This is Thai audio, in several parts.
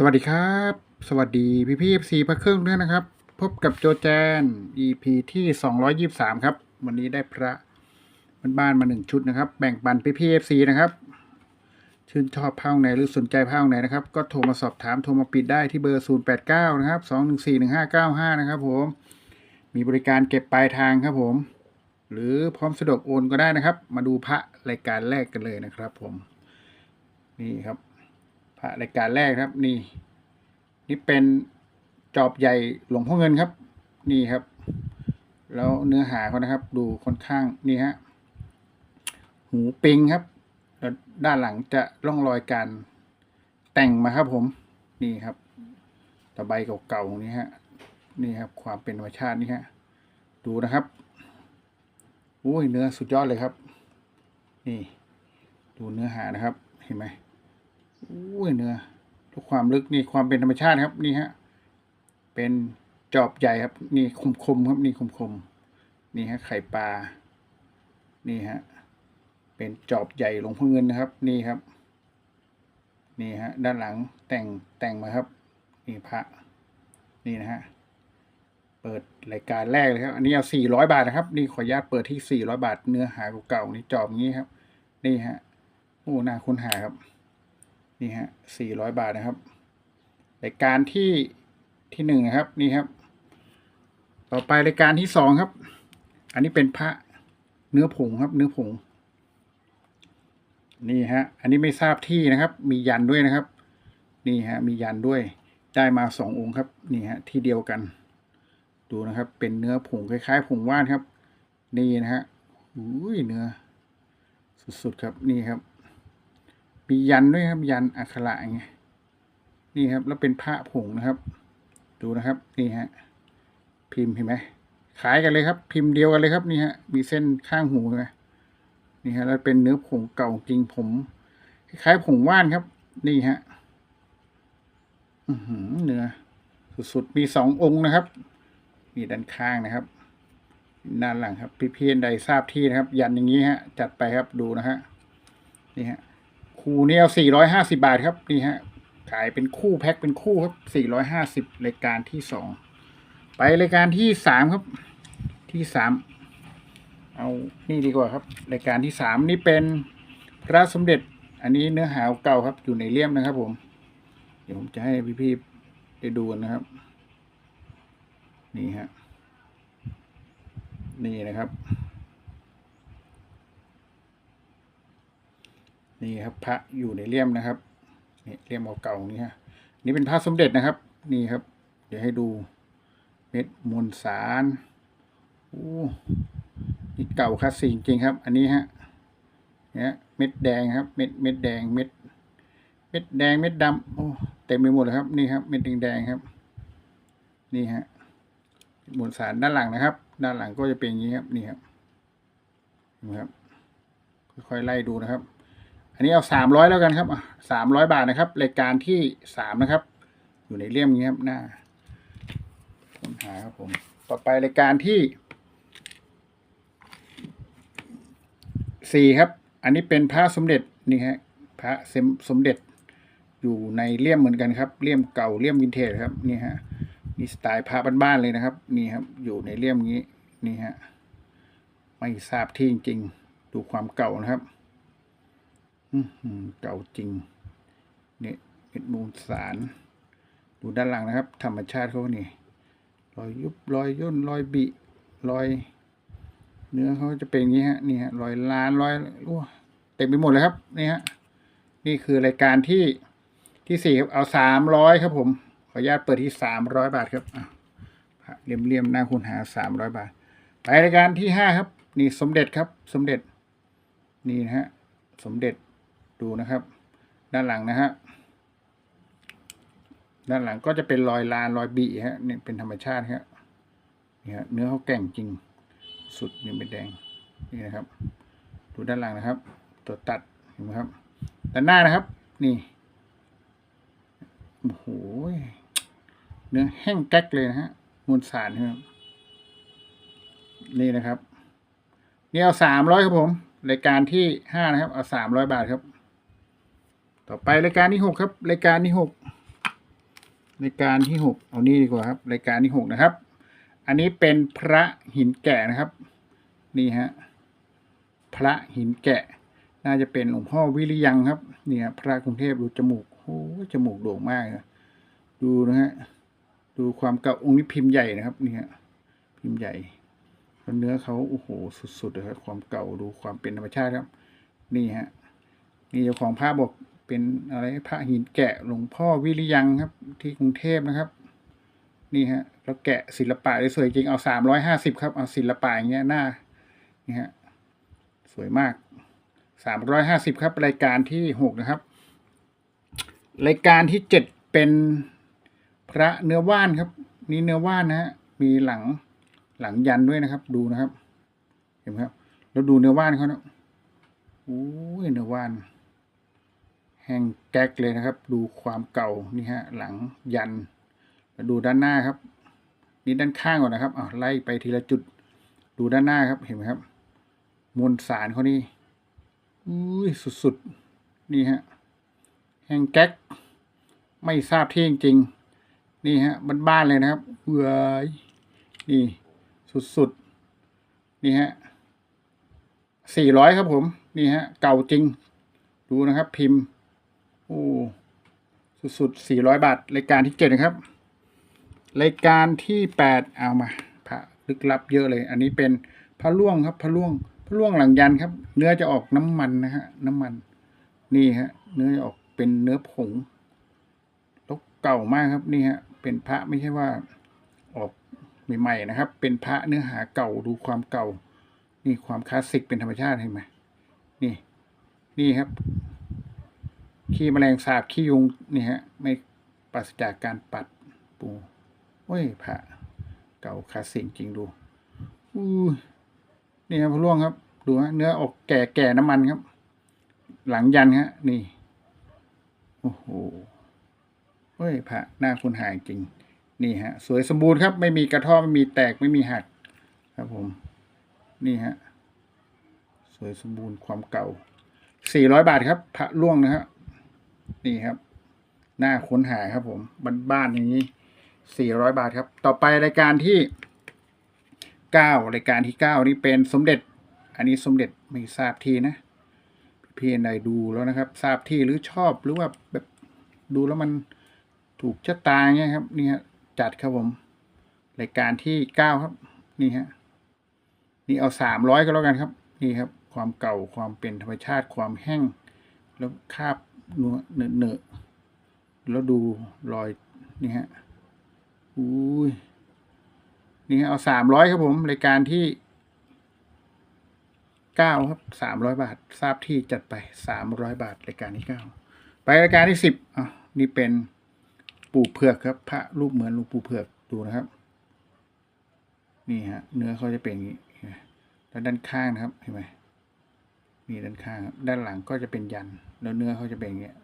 สวัสดีครับ สวัสดีพี่พี่ซีพระเครื่องด้วยนะครับ พบกับโจแจน EP ที่223ครับ วันนี้ได้พระบ้านมาหนึ่งชุดนะครับ แบ่งปันพี่พี่ซีนะครับ ชื่นชอบผ้าไหนหรือสนใจผ้าไหนนะครับ ก็โทรมาสอบถามโทรมาปิดได้ที่เบอร์089นะครับ2141595นะครับผม มีบริการเก็บปลายทางครับผม หรือพร้อมสะดวกโอนก็ได้นะครับ มาดูพระรายการแรกกันเลยนะครับ ผม นี่ครับ พระรายการแรกครับ นี่ นี่เป็นจอบใหญ่หลวงพ่อเงินครับ นี่ครับ แล้วเนื้อหาเขานะครับ ดูค่อนข้างนี่ฮะหูปิงครับแล้วด้านหลังจะร่องรอยการแต่งมาครับผม นี่ครับตะไบเก่าๆนี่ฮะนี่ครับ ความเป็นธรรมชาตินี่ฮะดูนะครับอุ้ยเนื้อสุดยอดเลยครับ นี่ ดูเนื้อหานะครับ เห็นไหม อุ้ยเนื้อทุกความลึกนี่ความเป็นธรรมชาติครับนี่ฮะเป็นจอบใหญ่ครับ นี่คมคมครับนี่คมคมนี่ฮะไข่ปลานี่ฮะเป็นจอบใหญ่หลวงพ่อเงินนะครับ นี่ครับ นี่ฮะด้านหลังแต่งแต่งมาครับ นี่พระนี่นะฮะเปิดรายการแรกเลยครับ อันนี้เอาสี่ร้อยบาทนะครับ นี่ขออนุญาตเปิดที่สี่ร้อยบาท เนื้อหาเก่าๆนี่จอบงี้ครับ นี่ฮะโอ้น่าค้นหาครับ นี่ฮะสี่ร้อยบาทนะครับรายการที่ที่หนึ่งนะครับนี่ครับ ต่อไปรายการที่สองครับ อันนี้เป็นพระเนื้อผงครับ เนื้อผงนี่ฮะ อันนี้ไม่ทราบที่นะครับ มียันด้วยนะครับ นี่ฮะ มียันด้วย ได้มาสององค์ครับ นี่ฮะ ที่เดียวกัน ดูนะครับ เป็นเนื้อผงคล้ายๆผงว่านครับ นี่นะฮะอุ้ยเนื้อ สุดๆครับ นี่ครับ มียันด้วยครับ ยันอักขระไงนี่ครับ แล้วเป็นพระผงนะครับ ดูนะครับ นี่ฮะ พิมพ์เห็นไหมขายกันเลยครับ พิมพ์เดียวกันเลยครับนี่ฮะ มีเส้นข้างหูนไหมนี่ฮะ แล้วเป็นเนื้อผงเก่าจริงผม คล้ายผงว่านครับ นี่ฮะอือหือเนื้อสุดๆมีสององค์นะครับมีด้านข้างนะครับด้านหลังครับ พี่เพียนใดทราบที่นะครับ ยันอย่างนี้ฮะ จัดไปครับดูนะฮะนี่ฮะ คู่นี้เอาสี่ร้อยห้าสิบาทครับนี่ฮะขายเป็นคู่แพ็คเป็นคู่ครับสี่ร้อยห้าสิบรายการที่สองไปรายการที่สามครับ ที่สามเอานี่ดีกว่าครับ รายการที่สามนี่เป็นพระสมเด็จ อันนี้เนื้อหาเก่าครับอยู่ในเลี่ยมนะครับ ผม เดี๋ยวผมจะให้พี่ๆได้ดูนะครับ นี่ฮะนี่นะครับ นี่ครับพระอยู่ในเลี่ยมนะครับนี่เลี่ยมเก่าๆนี่ฮะนี่เป็นพระสมเด็จนะครับ นี่ครับ เดี๋ยวให้ดูเม็ดมวลสารโอ้นี่เก่าคลาสสิกจริงครับ อันนี้ฮะเนี่ยเม็ดแดงครับ เม็ดเม็ดแดงเม็ด เม็ดแดงเม็ดดำโอ้เต็มไปหมดเลยครับนี่ครับ เม็ดแดงๆครับ นี่ฮะมวลสารด้านหลังนะครับ ด้านหลังก็จะเป็นอย่างนี้ครับนี่ครับนี่ครับค่อยๆไล่ดูนะครับ อันนี้เอาสามร้อยแล้วกันครับสามร้อยบาทนะครับรายการที่สามนะครับ อยู่ในเล่มนี้ครับหน้าค้นหาครับผม ต่อไปรายการที่สี่ครับ อันนี้เป็นพระสมเด็จนี่ฮะพระเสมสมเด็จอยู่ในเลี่ยมเหมือนกันครับเลี่ยมเก่าเลี่ยมวินเทจครับนี่ฮะมีสไตล์พระบ้านๆเลยนะครับ นี่ครับ อยู่ในเลี่ยมนี้นี่ฮะไม่ทราบที่จริงๆดูความเก่านะครับ เก่าจริง เนี่ยเม็ดมูลสาร ดูด้านหลังนะครับ ธรรมชาติเขานี่รอยยุบรอยย่นรอยบิรอย เนื้อเขาจะเป็นอย่างนี้ฮะนี่ฮะรอยลานรอยโอ้เต็มไปหมดเลยครับนี่ฮะนี่คือรายการที่ที่สี่ครับเอาสามร้อยครับผมขออนุญาตเปิดที่สามร้อยบาทครับเรียมเลี่ยมๆหน้าคุณหาสามร้อยบาท ไปรายการที่ห้าครับ นี่สมเด็จครับ สมเด็จ นี่นะฮะ สมเด็จ ดูนะครับ ด้านหลังนะฮะด้านหลังก็จะเป็นรอยลานรอยบีฮะเนี่ยเป็นธรรมชาติฮะนี่ฮะเนื้อเขาแก่งจริงสุดนี่เป็นแดงนี่นะครับ ดูด้านหลังนะครับ ตัวตัดเห็นไหมครับด้านหน้านะครับ นี่โอ้โหเนื้อแห้งแก๊กเลยนะฮะมวลสารครับนี่นะครับ นี่เอาสามร้อยครับผมรายการที่ห้านะครับ เอาสามร้อยบาทครับ ต่อไปรายการที่หกครับ รายการที่หกรายการที่หกเอานี่ดีกว่าครับ รายการที่หกนะครับ อันนี้เป็นพระหินแกะนะครับ นี่ฮะพระหินแกะ น่าจะเป็นหลวงพ่อวิริยังครับเนี่ยพระกรุงเทพดูจมูกโอ้จมูกโด่งมากนะดูนะฮะดูความเก่าองค์นี้พิมพ์ใหญ่นะครับนี่ฮะพิมพ์ใหญ่แล้วเนื้อเขาโอ้โหสุดๆเลยครับความเก่าดูความเป็นธรรมชาติครับ นี่ฮะนี่เจ้าของพระบอก เป็นอะไรพระหินแกะหลวงพ่อวิริยังครับ ที่กรุงเทพนะครับ นี่ฮะแล้วแกะศิลปะได้สวยจริงเอาสามร้อยห้าสิบครับเอาศิลปะอย่างเงี้ยหน้านี่ฮะสวยมากสามร้อยห้าสิบครับ รายการที่หกนะครับ รายการที่เจ็ดเป็นพระเนื้อว่านครับ นี่เนื้อว่านนะฮะมีหลังหลังยันด้วยนะครับ ดูนะครับ เห็นไหมครับ แล้วดูเนื้อว่านเขาเนาะโอ้ยเนื้อว่าน แห้งแก๊กเลยนะครับ ดูความเก่านี่ฮะหลังยันแล้วดูด้านหน้าครับ นี่ด้านข้างก่อนนะครับอ่าไล่ไปทีละจุด ดูด้านหน้าครับเห็นไหมครับ มวลสารเขานี่อุ้ยสุดๆนี่ฮะแห้งแก๊กไม่ทราบที่จริงๆนี่ฮะบ้านๆเลยนะครับเว้ยนี่สุดๆนี่ฮะสี่ร้อยครับผม นี่ฮะ เก่าจริง ดูนะครับ พิมพ์ โอ้สุดๆสี่ร้อยบาท รายการที่เจ็ดนะครับ รายการที่แปดเอามาพระลึกลับเยอะเลย อันนี้เป็นพระล่วงครับ พระล่วง พระล่วงหลังยันครับ เนื้อจะออกน้ำมันนะฮะ น้ำมัน นี่ฮะ เนื้อจะออกเป็นเนื้อผงล้วเก่ามากครับ นี่ฮะ เป็นพระไม่ใช่ว่าออกใหม่ๆนะครับ เป็นพระเนื้อหาเก่าดูความเก่า นี่ความคลาสสิกเป็นธรรมชาติเห็นไหมนี่ นี่ครับ ขี้แมลงสาบขี้ยุงนี่ฮะ ไม่ปราศจากการปัดปูโอ้ยพระเก่าคาสสิกจริงดูอู้นี่ครับพระล่วงครับ ดูฮะเนื้อออกแก่แก่น้ำมันครับ หลังยันฮะ นี่ โอ้โหเฮ้ยพระหน้าคุณหายจริง นี่ฮะ สวยสมบูรณ์ครับ ไม่มีกระท่อไม่มีแตกไม่มีหักครับผม นี่ฮะ สวยสมบูรณ์ความเก่าสี่ร้อยบาทครับ พระล่วงนะฮะ นี่ครับ หน้าค้นหาครับผมบ้านๆอย่างนี้สี่ร้อยบาทครับ ต่อไปรายการที่เก้ารายการที่เก้านี่เป็นสมเด็จ อันนี้สมเด็จไม่ทราบที่นะพี่ๆใดดูแล้วนะครับ ทราบที่หรือชอบหรือว่าแบบดูแล้วมันถูกชะตาเงี้ยครับนี่ฮะจัดครับผมรายการที่เก้าครับ นี่ฮะนี่เอาสามร้อยก็แล้วกันครับ นี่ครับ ความเก่าความเป็นธรรมชาติความแห้ง แล้วคาบ เนื้อเนอะเนอะแล้วดูรอยนี่ฮะอุ้ยนี่ฮะเอาสามร้อยครับผมรายการที่เก้าครับสามร้อยบาท ทราบที่จัดไปสามร้อยบาทรายการที่เก้าไปรายการที่สิบอะนี่เป็นปู่เผือกครับ พระรูปเหมือนหลวงปู่เผือกดูนะครับ นี่ฮะ เนื้อเขาจะเป็นอย่างนี้แล้วด้านข้างนะครับเห็นไหม นี่ด้านข้างด้านหลังก็จะเป็นยันแล้วเนื้อเขาจะเป็นอย่างเงี้ย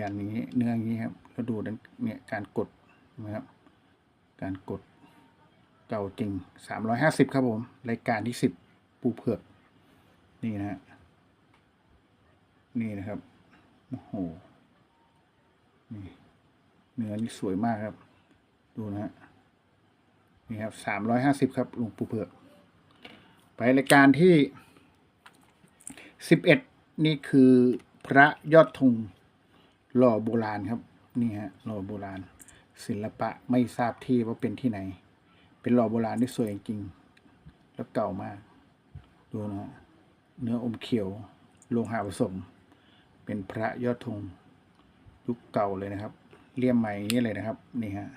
ยันอย่างนี้เนื้ออย่างนี้ครับแล้วดูด้านเนี่ยการกดนะครับการกดเก่าจริงสามร้อยห้าสิบครับผม รายการที่สิบปูเผือก นี่นะฮะนี่นะครับ โอ้โห นี่ เนื้อนี่สวยมากครับ ดูนะฮะ นี่ครับสามร้อยห้าสิบครับลวงปูเผือก ไปรายการที่ สิบเอ็ดนี่คือพระยอดธงหล่อโบราณครับ นี่ฮะหล่อโบราณ ศิลปะไม่ทราบที่ว่าเป็นที่ไหน เป็นหล่อโบราณที่สวยจริงแล้วเก่ามาก ดูนะ เนื้ออมเขียวโลหะผสม เป็นพระยอดธงยุคเก่าเลยนะครับเลี่ยมใหม่นี้เลยนะครับ นี่ฮะ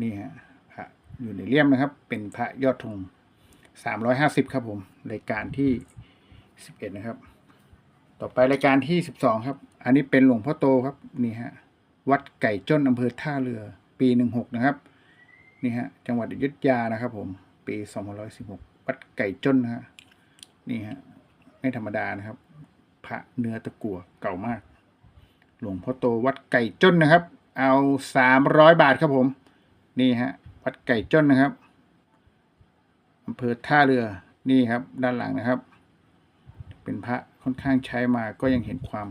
นี่ฮะพระอยู่ในเลี่ยมนะครับ เป็นพระยอดธงสามร้อยห้าสิบครับผมรายการที่ สิบเอ็ดนะครับ ต่อไปรายการที่สิบสองครับ อันนี้เป็นหลวงพ่อโตครับนี่ฮะวัดไก่จ้นอำเภอท่าเรือ ปีหนึ่งหกนะครับนี่ฮะจังหวัดอยุธยานะครับ ผม ปีสองพันร้อยสิบหกวัดไก่จ้นนะฮะนี่ฮะไม่ธรรมดานะครับ พระเนื้อตะกั่วเก่ามาก หลวงพ่อโตวัดไก่จ้นนะครับ เอาสามร้อยบาทครับผม นี่ฮะวัดไก่จ้นนะครับอำเภอท่าเรือนี่ครับ ด้านหลังนะครับ เป็นพระค่อนข้างใช้มาก็ยังเห็นความ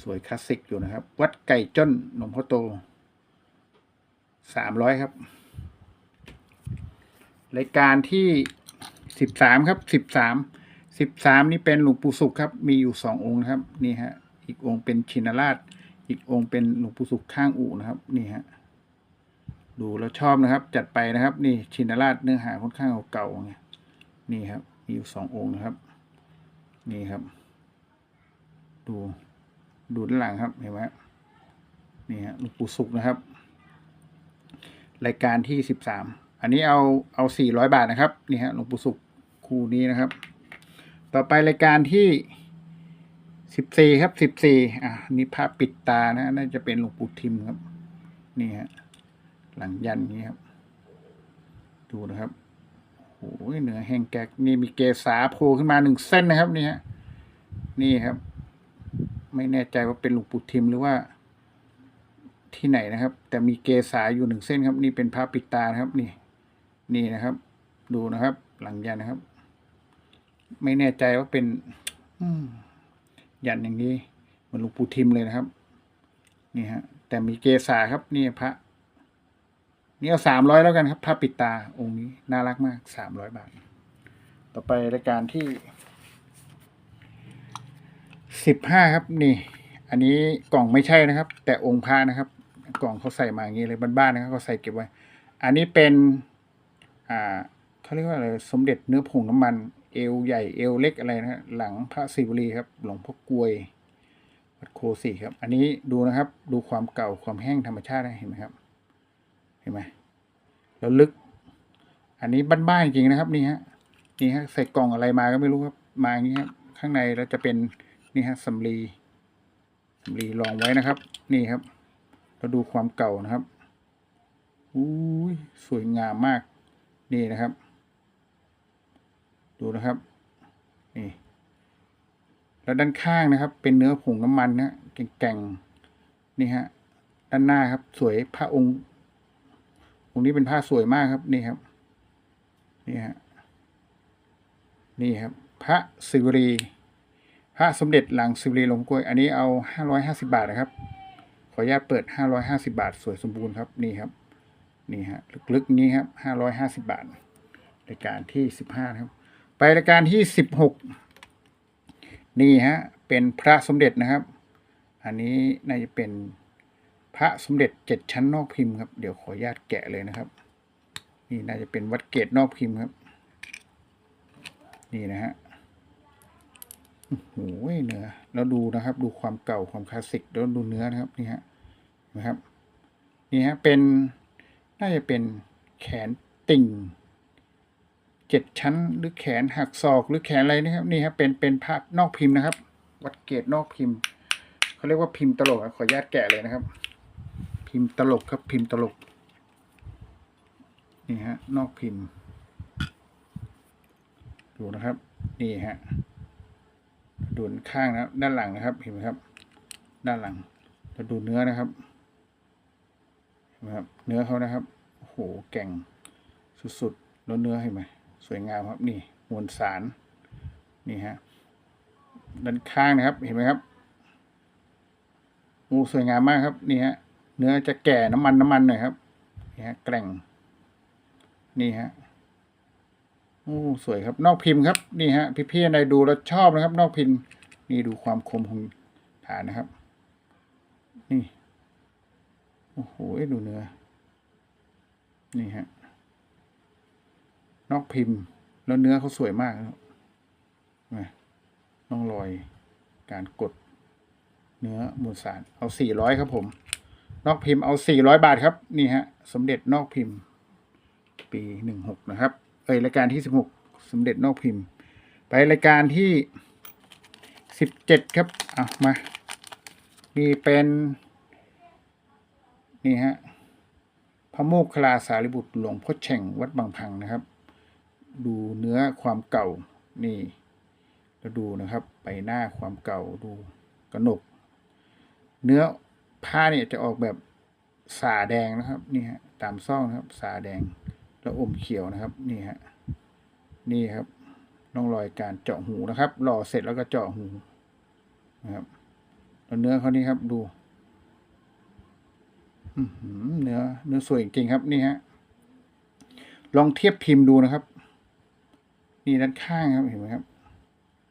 สวยคลาสสิกอยู่นะครับ วัดไก่จ้นหลวงพ่อโตสามร้อยครับ รายการที่สิบสามครับสิบสามสิบสามนี่เป็นหลวงปู่สุขครับ มีอยู่สององค์นะครับ นี่ฮะ อีกองค์เป็นชินราช อีกองค์เป็นหลวงปู่สุขข้างอู่นะครับ นี่ฮะ ดูแล้วชอบนะครับ จัดไปนะครับ นี่ชินราชเนื้อหาค่อนข้างเก่าๆไงนี่ครับ มีอยู่สององค์นะครับ นี่ครับ ดูดูด้านหลังครับเห็นไหมนี่ฮะหลวงปู่สุขนะครับ รายการที่สิบสามอันนี้เอาเอาสี่ร้อยบาทนะครับนี่ฮะหลวงปู่สุขคู่นี้นะครับ ต่อไปรายการที่สิบสี่ครับสิบสี่อะนี่ภาพปิดตานะน่าจะเป็นหลวงปู่ทิมครับ นี่ฮะหลังยันนี้ครับ ดูนะครับ โอ้ยเนื้อแห้งแกกนี่มีเกสาโผล่ขึ้นมาหนึ่งเส้นนะครับนี่ฮะนี่ครับ ไม่แน่ใจว่าเป็นหลวงปู่ทิมหรือว่า ที่ไหนนะครับ แต่มีเกสาอยู่หนึ่งเส้นครับ นี่เป็นพระปิดตานะครับนี่ นี่นะครับ ดูนะครับ หลังยันนะครับ ไม่แน่ใจว่าเป็นอืยันอย่างนี้เหมือนหลวงปู่ทิมเลยนะครับ นี่ฮะแต่มีเกสาครับ นี่พระ นี่เอาสามร้อยแล้วกันครับพระปิดตาองค์นี้น่ารักมากสามร้อยบาท ต่อไปรายการที่สิบห้าครับนี่ อันนี้กล่องไม่ใช่นะครับ แต่องค์พระนะครับ กล่องเขาใส่มาอย่างนี้เลยบ้านๆนะครับเขาใส่เก็บไว้ อันนี้เป็นอ่าเขาเรียกว่าอะไรสมเด็จเนื้อผงน้ำมัน เอวใหญ่เอวเล็กอะไรนะหลังพระศิวลีครับ หลวงพ่อกลวยวัดโคสีครับ อันนี้ดูนะครับ ดูความเก่าความแห้งธรรมชาตินะเห็นไหมครับ เห็นไหมแล้วลึก อันนี้บ้านๆจริงนะครับ นี่ฮะนี่ฮะใส่กล่องอะไรมาก็ไม่รู้ครับมาอย่างนี้ครับข้างในเราจะเป็นนี่ฮะสำลีสำลีรองไว้นะครับ นี่ครับ เราดูความเก่านะครับอุ้ยสวยงามมาก นี่นะครับ ดูนะครับ นี่ แล้วด้านข้างนะครับ เป็นเนื้อผงน้ำมันนะแก่งๆนี่ฮะด้านหน้าครับ สวยพระองค์ องนี้เป็นผ้าสวยมากครับนี่ครับนี่ฮะนี่ครับ พระศิวลีพระสมเด็จหลังศิวลีหลวงกลวย อันนี้เอาห้าร้อยห้าสิบาทนะครับ ขออนุญาตเปิดห้าร้อยห้าสิบาท สวยสมบูรณ์ครับนี่ครับนี่ฮะลึกๆนี้ครับห้าร้อยห้าสิบาทรายการที่สิบห้าครับ ไปรายการที่สิบหกนี่ฮะเป็นพระสมเด็จนะครับ อันนี้น่าจะเป็น ระสมเด็จเจ็ดชั้นนอกพิมพ์ครับ เดี๋ยวขออนุญาตแกะเลยนะครับ นี่น่าจะเป็นวัดเกตนอกพิมพ์ครับ นี่นะฮะโอ้โหเนื้อแล้วดูนะครับ ดูความเก่าความคลาสสิกแล้วดูเนื้อนะครับนี่ฮะนะครับนี่ฮะเป็นน่าจะเป็นแขนติ่งเจ็ดชั้น หรือแขนหักศอกหรือแขนอะไรนะครับนี่ครับเป็นเป็นภาพนอกพิมพ์นะครับ วัดเกตนอกพิมพ์เขาเรียกว่าพิมพ์ตลกขออนุญาตแกะเลยนะครับ พิมพ์ตลกครับพิมพ์ตลก นี่ฮะ นอกพิมพ์ ดูนะครับ นี่ฮะดูนข้างนะครับด้านหลังนะครับ เห็นไหมครับ ด้านหลังเราดูเนื้อนะครับเห็นไหมครับ เนื้อเขานะครับโอ้โหแก่งสุดๆแล้วเนื้อเห็นไหมสวยงามครับ นี่มวลสาร นี่ฮะด้านข้างนะครับ เห็นไหมครับโอ้สวยงามมากครับ นี่ฮะ เนื้อจะแก่น้ำมันน้ำมันหน่อยครับนี่ฮะแกร่ง นี่ฮะโอ้สวยครับ นอกพิมพ์ครับ นี่ฮะพี่ๆในดูแล้วชอบนะครับ นอกพิมพ์ นี่ดูความคมของฐานนะครับ นี่โอ้โหดูเนื้อ นี่ฮะนอกพิมพ์ แล้วเนื้อเขาสวยมากครับนะน้องรอยการกดเนื้อมวลสารเอาสี่ร้อยครับผม นอกพิมพ์เอาสี่ร้อยบาทครับ นี่ฮะ สมเด็จนอกพิมพ์ ปีหนึ่งหกนะครับ เอ้ยรายการที่สิบหกสมเด็จนอกพิมพ์ ไปรายการที่สิบเจ็ดครับเอะมานี่เป็น นี่ฮะพระโมคคลลาสารีบุตรหลวงพ่อแฉ่งวัดบางพังนะครับ ดูเนื้อความเก่านี่แล้วดูนะครับ ไปหน้าความเก่าดูกระหนก เนื้อ ผ้าเนี่ยจะออกแบบสาแดงนะครับนี่ฮะตามซ่องนะครับ สาแดงแล้วอมเขียวนะครับ นี่ฮะนี่ครับร่องรอยการเจาะหูนะครับ หล่อเสร็จแล้วก็เจาะหูนะครับแล้วเนื้อเขานี่ครับดูเนื้อเนื้อสวยจริงครับนี่ฮะลองเทียบพิมพ์ดูนะครับ นี่ด้านข้างครับเห็นไหมครับ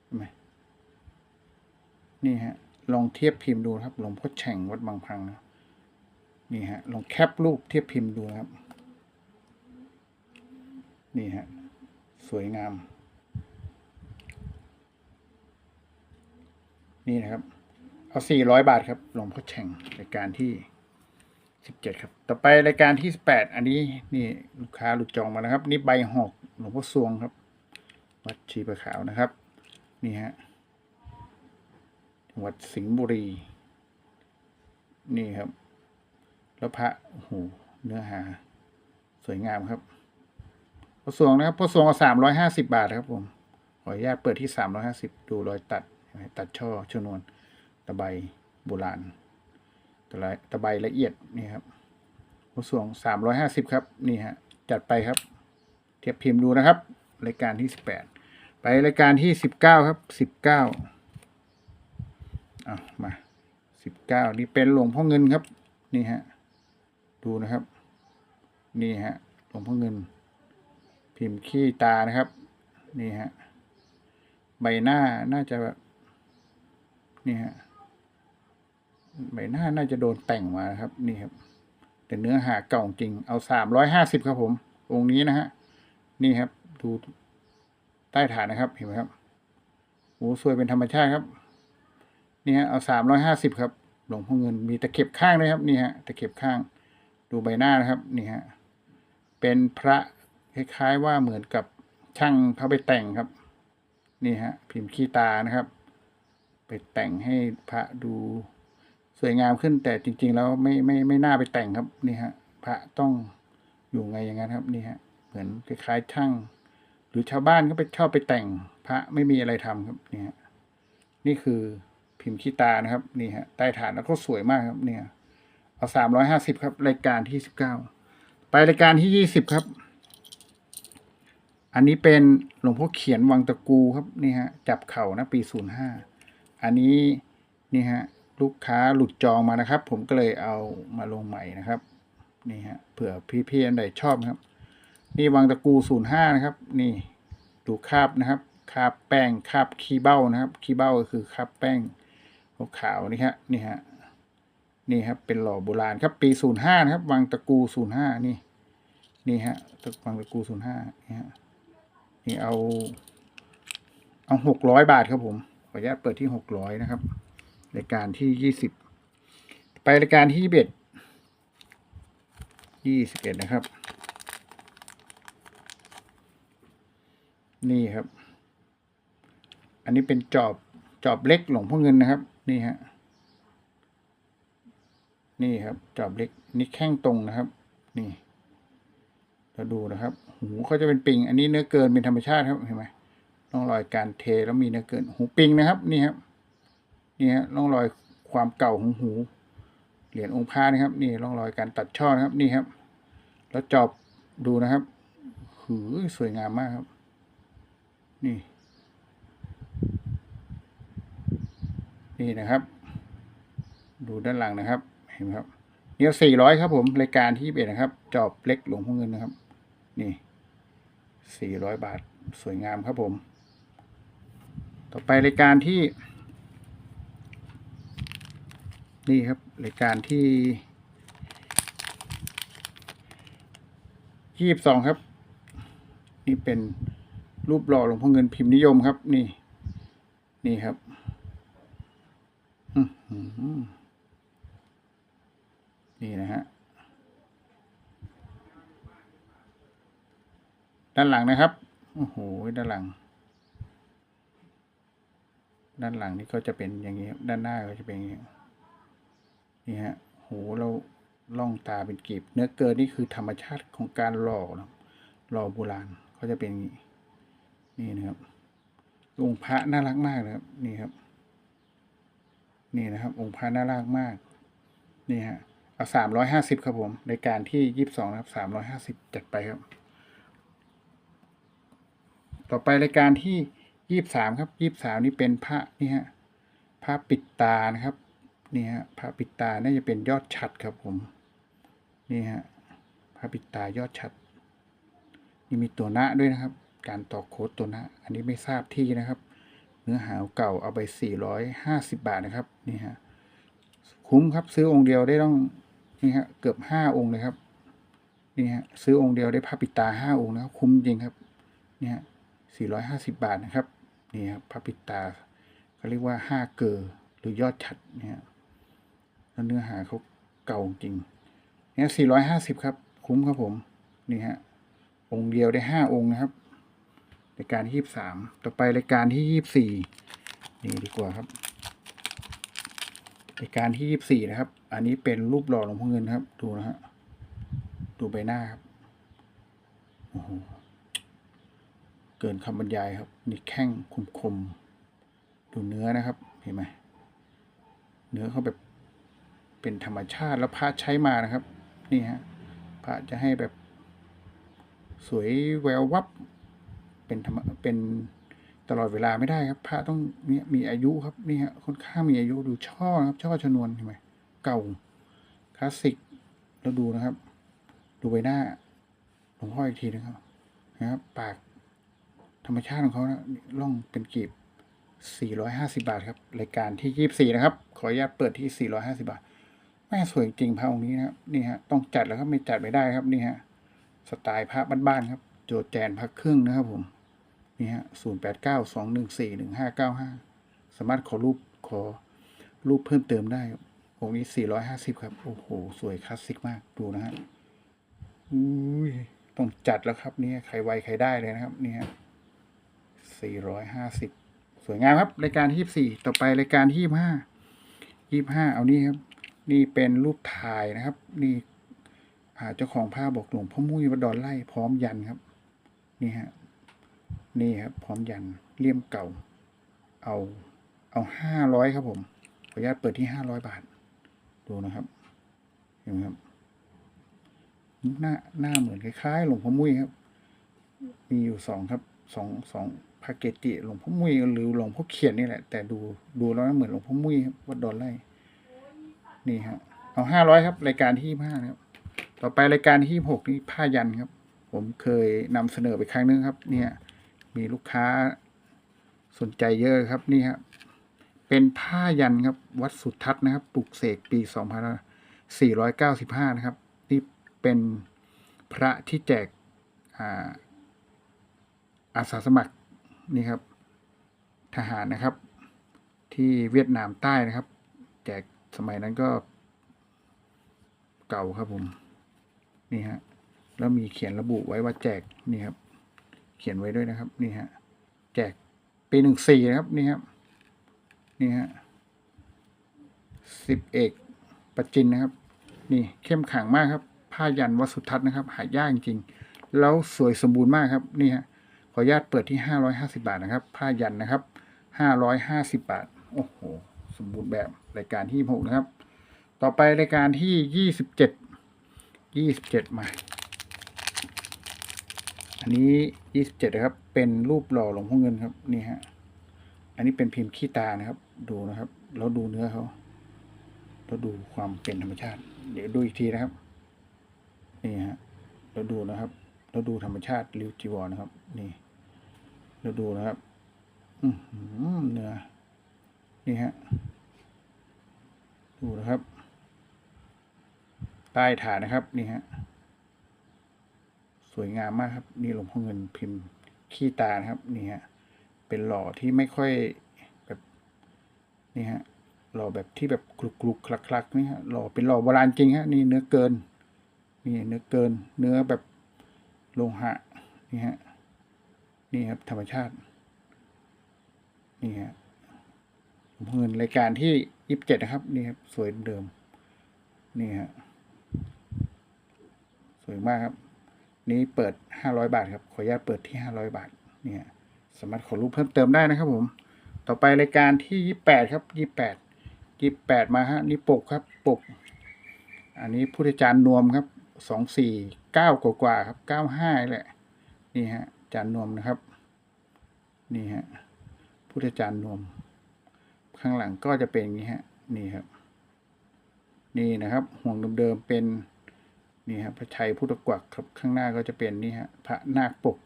เห็นไหมนี่ฮะ ลองเทียบพิมพ์ดูครับ หลวงพ่อแฉ่งวัดบางพังนะนี่ฮะ ลองแคปรูปเทียบพิมพ์ดูครับ นี่ฮะ สวยงาม นี่นะครับ เอาสี่ร้อยบาทครับ หลวงพ่อแฉ่งรายการที่สิบเจ็ดครับ ต่อไปรายการที่สิบแปดอันนี้นี่ลูกค้าหลุดจองมานะครับ นี่ใบหอกหลวงพ่อสวงครับ วัดชีประขาวนะครับ นี่ฮะ จังหวัดสิงห์บุรี นี่ครับ แล้วพระโอ้โหเนื้อหา สวยงามครับพระสวงนะครับพระสวงสามร้อยห้าสิบาทครับผม ขออนุญาตเปิดที่สามร้อยห้าสิบดูรอยตัด ตัดช่อชนวน ตะไบโบราณตะไบตะไบละเอียดนี่ครับพระสวงสามร้อยห้าสิบครับ นี่ฮะ จัดไปครับ เทียบพิมพ์ดูนะครับ รายการที่สิบแปดไปรายการที่สิบเก้าครับสิบเก้า อามาสิบเก้านี่เป็นหลวงพ่อเงินครับ นี่ฮะ ดูนะครับ นี่ฮะ หลวงพ่อเงิน พิมพ์ขี้ตานะครับ นี่ฮะ ใบหน้าน่าจะแบบนี่ฮะ ใบหน้าน่าจะโดนแต่งมานะครับ นี่ครับ แต่เนื้อหาเก่าจริง เอาสามร้อยห้าสิบครับผม องค์นี้นะฮะ นี่ครับ ดูใต้ฐานนะครับ เห็นไหมครับโอ้สวยเป็นธรรมชาติครับ นี่ฮะเอาสามร้อยห้าสิบครับ หลวงพ่อเงินมีตะเข็บข้างด้วยครับนี่ฮะตะเข็บข้าง ดูใบหน้านะครับนี่ฮะเป็นพระคล้ายๆว่าเหมือนกับช่างเขาไปแต่งครับ นี่ฮะพิมพ์ขี้ตานะครับ ไปแต่งให้พระดูสวยงามขึ้น แต่จริง ๆ แล้วไม่ไม่ไม่น่าไปแต่งครับนี่ฮะพระต้องอยู่ไงอย่างนั้นครับนี่ฮะเหมือนคล้ายๆช่าง หรือชาวบ้านก็ไปชอบไปแต่งพระไม่มีอะไรทำครับนี่ฮะนี่คือ พิมพ์ขี้ตานะครับนี่ฮะใต้ฐานแล้วก็สวยมากครับ เนี่ย เอาสามร้อยห้าสิบครับ รายการที่สิบเก้าไปรายการที่ยี่สิบครับ อันนี้เป็นหลวงพ่อเขียนวังตะกูครับนี่ฮะจับเข่านะปีศูนย์ห้าอันนี้นี่ฮะลูกค้าหลุดจองมานะครับ ผมก็เลยเอามาลงใหม่นะครับนี่ฮะเผื่อพี่ๆอันใดชอบครับ นี่วังตะกูศูนย์ห้านะครับ นี่ดูคาบนะครับคาบแป้งคาบขี้เบ้านะครับขี้เบ้าก็คือคาบแป้ง ขาวนี่ฮะนี่ฮะนี่ครับเป็นหล่อโบราณครับปีศูนย์ห้านะครับวังตะกูศูนย์ห้านี่ นี่ฮะตะวังตะกูศูนย์ห้านี่ฮะนี่เอา เอาหกร้อยบาทครับผมขออนุญาตเปิดที่หกร้อยนะครับรายการที่ยี่สิบไปรายการที่ยี่สิบเอ็ดยี่สิบเอ็ดนะครับ นี่ครับ อันนี้เป็นจอบจอบเล็กหลวงพ่อเงินนะครับ นี่ฮะ นี่ครับจอบเล็กนี่แข้งตรงนะครับ นี่ เราดูนะครับ หูเขาจะเป็นปิง อันนี้เนื้อเกินเป็นธรรมชาติครับเห็นไหมร่องรอยการเทแล้วมีเนื้อเกิน หูปิงนะครับ นี่ครับ นี่ฮะร่องรอยความเก่าของหู เหรียญองค์พระนะครับ นี่ร่องรอยการตัดช่อนะครับ นี่ครับ แล้วจอบดูนะครับ หือสวยงามมากครับ นี่ นี่นะครับ ดูด้านหลังนะครับ เห็นไหมครับเนี่ยสี่ร้อยครับผมรายการที่เอ็ดนะครับ จอบเล็กหลวงพ่อเงินนะครับ นี่สี่ร้อยบาทสวยงามครับผม ต่อไปรายการที่ นี่ครับรายการที่ยี่สิบสองครับ นี่เป็นรูปหล่อหลวงพ่อเงินพิมพ์นิยมครับ นี่ นี่ครับ นี่นะฮะ ด้านหลังนะครับ โอ้โห ด้านหลัง ด้านหลังนี่ก็จะเป็นอย่างนี้ ด้านหน้าก็จะเป็นอย่างนี้ นี่ฮะ โห เราล่องตาเป็นกีบ เนื้อเกินนี่คือธรรมชาติของการหล่อนะหล่อโบราณเขาจะเป็นอย่างนี้ นี่นะครับองค์พระน่ารักมากนะครับ นี่ครับ นี่นะครับองค์พระน่ารักมาก นี่ฮะเอาสามร้อยห้าสิบครับผมรายการที่ยี่สิบสองนะครับสามร้อยห้าสิบจัดไปครับ ต่อไปรายการที่ยี่สิบสามครับยี่สิบสามนี่เป็นพระนี่ฮะพระปิดตานะครับนี่ฮะพระปิดตาน่าจะเป็นยอดฉัดครับผม นี่ฮะผ้าปิดตายอดชัดนี่มีตัวหน้าด้วยนะครับ การต่อโค้ดตัวหน้าอันนี้ไม่ทราบที่นะครับ เนื้อหาเก่าเอาไป 450 บาทนะครับนี่ฮะคุ้มครับซื้อองค์เดียวได้ต้องนี่ฮะเกือบ 5 องค์เลยครับนี่ฮะซื้อองค์เดียวได้ผ้าปิดตา 5 องค์นะครับคุ้มจริงครับนี่ย450 บาทนะครับนี่ครับผ้าปิดตาเขาเรียกว่า 5 เกอร์หรือยอดฉัดเนี่ยแล้วเนื้อหาเขาเก่าจริงเนี่ย450 ครับ คุ้มครับผมนี่ฮะองค์เดียวได้ห้าองค์นะครับ รายการที่ยี่สามต่อไปรายการที่ยี่สี่นี่ดีกว่าครับรายการที่ยี่สี่นะครับ อันนี้เป็นรูปหล่อหลวงพ่อเงินครับ ดูนะฮะดูใบหน้าครับโอ้โหเกินคำบรรยายครับ นี่แข้งคมคมๆดูเนื้อนะครับ เห็นไหมเนื้อเขาแบบเป็นธรรมชาติแล้วพระใช้มานะครับ นี่ฮะพระจะให้แบบสวยแวววับ เป็นธรรมเป็นตลอดเวลาไม่ได้ครับ พระต้องเนี่ยมีอายุครับนี่ฮะค่อนข้างมีอายุดูช่อครับช่อชนวนเห็นไหมเก่าคลาสสิกแล้วดูนะครับ ดูใบหน้าหลวงพ่ออีกทีนะครับนะครับปากธรรมชาติของเขานะล่องเป็นกีบ 450 บาทครับ รายการที่ 24 นะครับ ขออนุญาตเปิดที่ 450 บาท แม่สวยจริงพระองค์นี้นะครับ นี่ฮะ ต้องจัดแล้วครับ ไม่จัดไม่ได้ครับ นี่ฮะ สไตล์พระบ้านๆครับ โจแจนพระเครื่องนะครับผม นี่ฮะศูนย์แปดเก้าสองหนึ่งสี่หนึ่งห้าเก้าห้าสามารถขอรูปขอรูปเพิ่มเติมได้องค์นี้สี่ร้อยห้าสิบครับ โอ้โห สวยคลาสสิกมากดูนะฮะอุ้ยต้องจัดแล้วครับเนี่ยใครไวใครได้เลยนะครับนี่ฮะสี่ร้อยห้าสิบสวยงามครับ รายการที่สี่ต่อไปรายการที่ยี่ห้ายี่ห้าเอานี่ครับ นี่เป็นรูปถ่ายนะครับ นี่อ่าเจ้าของภาบอกหลวงพ่อมุ้ยวัดดอนไล่พร้อมยันครับ นี่ฮะ นี่ครับพร้อมยันเลี่ยมเก่า เอาเอาห้าร้อยครับผมขออนุญาตเปิดที่ห้าร้อยบาท ดูนะครับ เห็นไหมครับ หน้าหน้าเหมือนคล้ายๆหลวงพ่อมุ้ยครับ มีอยู่สองครับสองสองพาเกจิหลวงพ่อมุ้ยหรือหลวงพ่อเขียนนี่แหละ แต่ดูดูแล้วเหมือนหลวงพ่อมุ้ยครับวัดดอนไล่นี่ฮะเอาห้าร้อยครับ รายการที่ห้าครับ ต่อไปรายการที่หกนี่ผ้ายันครับ ผมเคยนำเสนอไปครั้งนึงครับ เนี่ย มีลูกค้าสนใจเยอะครับนี่ครับเป็นผ้ายันครับ วัดสุทัศน์นะครับปลุกเสกปีสองพันสี่ร้อยเก้าสิบห้านะครับ นี่เป็นพระที่แจกอาอาสาสมัครนี่ครับ ทหารนะครับ ที่เวียดนามใต้นะครับ แจกสมัยนั้นก็เก่าครับผม นี่ฮะแล้วมีเขียนระบุไว้ว่าแจกนี่ครับ เขียนไว้ด้วยนะครับ นี่ฮะ แจกปีหนึ่งสี่นะครับ นี่ครับ นี่ฮะสิบเอกประจินนะครับ นี่เข้มขังมากครับ ผ้ายันวัดสุทัศน์นะครับ หายากจริง แล้วสวยสมบูรณ์มากครับ นี่ฮะ ขออนุญาตเปิดที่ห้าร้อยห้าสิบาทนะครับ ผ้ายันนะครับห้าร้อยห้าสิบาท โอ้โห สมบูรณ์แบบรายการที่หกนะครับ ต่อไปรายการที่ยี่สิบเจ็ดยี่สิบเจ็ดมา อันนี้ยี่สิบเจ็ดนะครับ เป็นรูปหล่อหลวงพ่อเงินครับนี่ฮะอันนี้เป็นพิมพ์ขี้ตานะครับ ดูนะครับ แล้วดูเนื้อเขาแล้วดูความเป็นธรรมชาติ เดี๋ยวดูอีกทีนะครับนี่ฮะแล้วดูนะครับแล้วดูธรรมชาติริวจีวรนะครับ นี่แล้วดูนะครับ อือหือเนื้อนี่ฮะดูนะครับใต้ฐานนะครับ นี่ฮะ สวยงามมากครับ นี่หลวงพ่อเงินพิมพ์ขี้ตานะครับนี่ฮะเป็นหล่อที่ไม่ค่อยแบบนี่ฮะหล่อแบบที่แบบกรุกกรุกคลักคลักนี่ฮะหล่อเป็นหล่อโบราณจริงฮะนี่เนื้อเกินนี่เนื้อเกิน เนื้อแบบโลหะนี่ฮะนี่ครับธรรมชาตินี่ฮะหลวงพ่อเงินรายการที่ยี่สิบเจ็ดนะครับนี่ครับสวยเดิมนี่ฮะสวยมากครับ นี้เปิดห้าร้อยบาทครับ ขออนุญาตเปิดที่ห้าร้อยบาท เนี่ย สามารถขอรูปเพิ่มเติมได้นะครับผม ต่อไปรายการที่ยี่แปดครับยี่แปดยี่แปดมาฮะ นี่ปกครับปก อันนี้พุทธจารนวมครับสองสี่เก้ากว่าครับเก้าห้าแหละ นี่ฮะ จารย์นวมนะครับ นี่ฮะพุทธจารนวม ข้างหลังก็จะเป็นอย่างนี้ฮะ นี่ครับ นี่นะครับ ห่วงเดิมๆเป็น นี่ครับพระชัยพุทธกวักครับข้างหน้าก็จะเป็นนี่ฮะพระนาคปก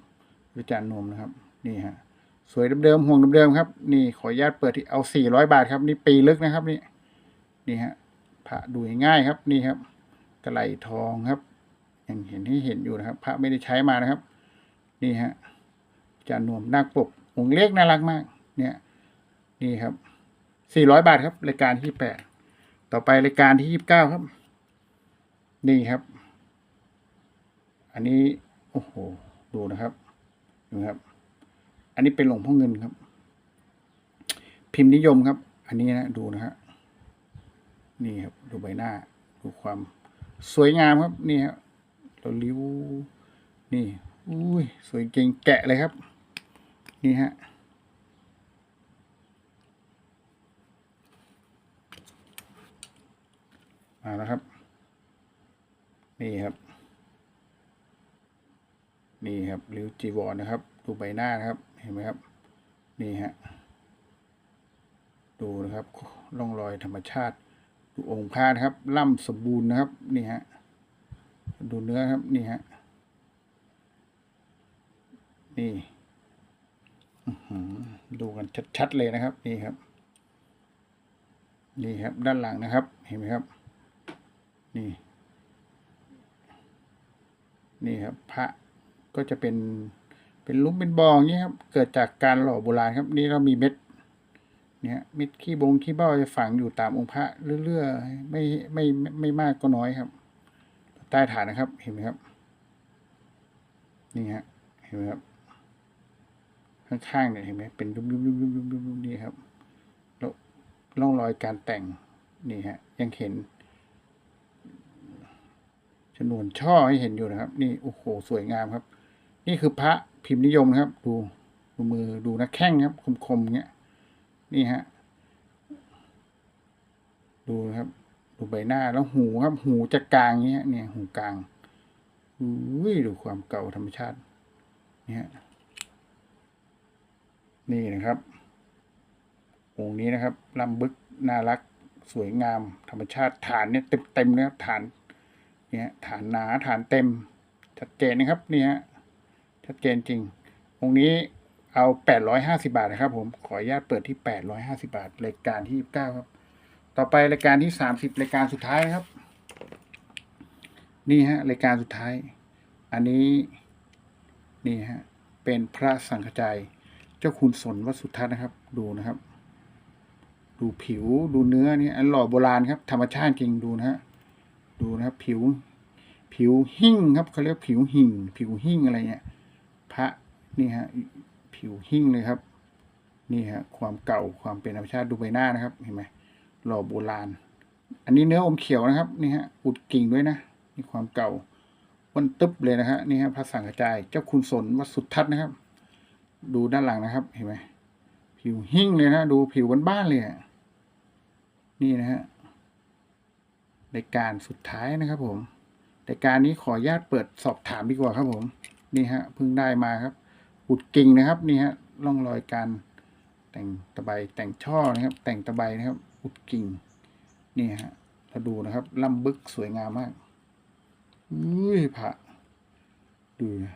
อาจารย์นมนะครับ นี่ฮะสวยเดิมๆห่วงเดิมๆครับ นี่ขออนุญาตเปิดที่เอาสี่ร้อยบาทครับ นี่ปีลึกนะครับนี่นี่ฮะพระดูง่ายครับนี่ครับ กระไหลทองครับยังเห็นให้เห็นอยู่นะครับ พระไม่ได้ใช้มานะครับ นี่ฮะจารย์นวมนาคปกองเล็กน่ารักมาก เนี่ย นี่ครับสี่ร้อยบาทครับรายการที่แปดต่อไปรายการที่ยี่สิบเก้าครับ นี่ครับ อันนี้โอ้โหดูนะครับดูครับ อันนี้เป็นหลวงพ่อเงินครับ พิมพ์นิยมครับ อันนี้นะดูนะฮะนี่ครับ ดูใบหน้า ดูความสวยงามครับ นี่ครับเราลิ้วนี่อุ้ยสวยเก่งแกะเลยครับ นี่ฮะมาแล้วครับ นี่ครับ นี่ครับริ้วจีวรนะครับ ดูใบหน้านะครับ เห็นไหมครับ นี่ฮะ ดูนะครับร่องรอยธรรมชาติ ดูองค์พระนะครับ ล่ำสมบูรณ์นะครับ นี่ฮะ ดูเนื้อครับ นี่ฮะ นี่ดูกันชัดๆเลยนะครับ นี่ครับ นี่ครับ ด้านหลังนะครับ เห็นไหมครับ นี่ นี่ครับพระ ก็จะเป็นเป็นลุ้มเป็นบองนี้ครับเกิดจากการหล่อโบราณครับ นี่เรามีเม็ดเนี่ยเม็ดขี้บงขี้เบ้าจะฝังอยู่ตามองค์พระเรื่อยๆไม่ไม่ไม่ไม่มากก็น้อยครับ ใต้ฐานนะครับเห็นไหมครับ นี่ฮะเห็นไหมครับ ข้างๆเนี่ยเห็นไหมเป็นยุบยุบยุบยุบยุบยุบยุบนี่ครับแล้วร่องรอยการแต่งนี่ฮะ ยังเห็นชนวนช่อให้เห็นอยู่นะครับ นี่โอ้โหสวยงามครับ นี่คือพระพิมพ์นิยมนะครับ ดูดูมือดูนะแข้งครับ คมๆเงี้ยนี่ฮะดูนะครับ ดูใบหน้าแล้วหูครับ หูจะกลางเงี้ยเนี่ยหูกลางอุ้ยดูความเก่าธรรมชาติเนี่ยนี่นะครับองค์นี้นะครับลำบึกน่ารักสวยงาม ธรรมชาติฐานเนี่ยเต็มๆนะครับฐานเนี่ยฐานหนาฐานเต็มชัดเจนนะครับนี่ฮะ ชัดเจนจริง องค์นี้เอาแปดร้อยห้าสิบาทนะครับผม ขออนุญาตเปิดที่แปดร้อยห้าสิบาท รายการที่ยี่สิบเก้าครับ ต่อไปรายการที่สามสิบรายการสุดท้ายครับ นี่ฮะ รายการสุดท้าย อันนี้ นี่ฮะ เป็นพระสังฆจายเจ้าคุณสนวัดสุทัศน์นะครับ ดูนะครับ ดูผิว ดูเนื้อนี่อันหล่อโบราณครับ ธรรมชาติจริง ดูนะฮะ ดูนะครับ ผิว ผิวหิ่งครับเขาเรียกผิวหิ่ง ผิวหิ่งอะไรเนี่ย พระนี่ฮะผิวหิ่งเลยครับ นี่ฮะความเก่าความเป็นธรรมชาติดูใบหน้านะครับเห็นไหมหล่อโบราณ อันนี้เนื้ออมเขียวนะครับนี่ฮะอุดกิ่งด้วยนะนี่ความเก่าอ้วนตึ๊บเลยนะฮะนี่ฮะพระสังฆจายเจ้าคุณสนวัดสุทัศน์นะครับ ดูด้านหลังนะครับ เห็นไหมผิวหิ่งเลยนะดูผิวบ้านๆเลยอะนี่นะฮะรายการสุดท้ายนะครับผมรายการนี้ขออนุญาตเปิดสอบถามดีกว่าครับผม นี่ฮะเพิ่งได้มาครับอุดกิ่งนะครับนี่ฮะร่องรอยการแต่งตะไบแต่งช่อนะครับ แต่งตะไบนะครับ อุดกิ่งนี่ฮะเราดูนะครับล่ำบึกสวยงามมากอุ้ยพระดูนะ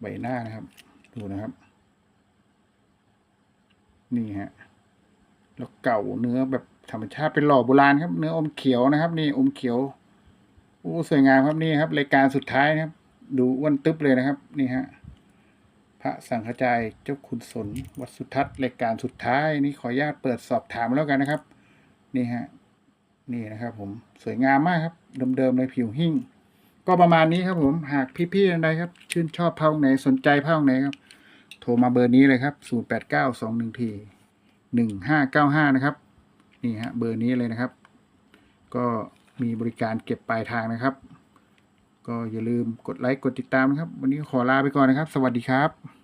ใบหน้านะครับ ดูนะครับ นี่ฮะแล้วเก่าเนื้อแบบธรรมชาติเป็นหล่อโบราณครับ เนื้ออมเขียวนะครับ นี่อมเขียวโอ้สวยงามครับนี่ครับรายการสุดท้ายนะครับ ดูอ้วนตึ๊บเลยนะครับ นี่ฮะพระสังฆจายเจ้าคุณสนวัดสุทัศน์รายการสุดท้ายนี่ขออนุญาตเปิดสอบถามแล้วกันนะครับ นี่ฮะนี่นะครับ ผมสวยงามมากครับเดิมๆเลยผิวหิ่งก็ประมาณนี้ครับผมหากพี่ๆอะไรครับ ชื่นชอบผ้าองค์ไหนสนใจผ้าองค์ไหนครับ โทรมาเบอร์นี้เลยครับ 0 8 9 2 1ทีหนึ่งห้าเก้าห้านะครับ นี่ฮะเบอร์นี้เลยนะครับ ก็มีบริการเก็บปลายทางนะครับ ก็อย่าลืมกดไลค์กดติดตามนะครับ วันนี้ขอลาไปก่อนนะครับ สวัสดีครับ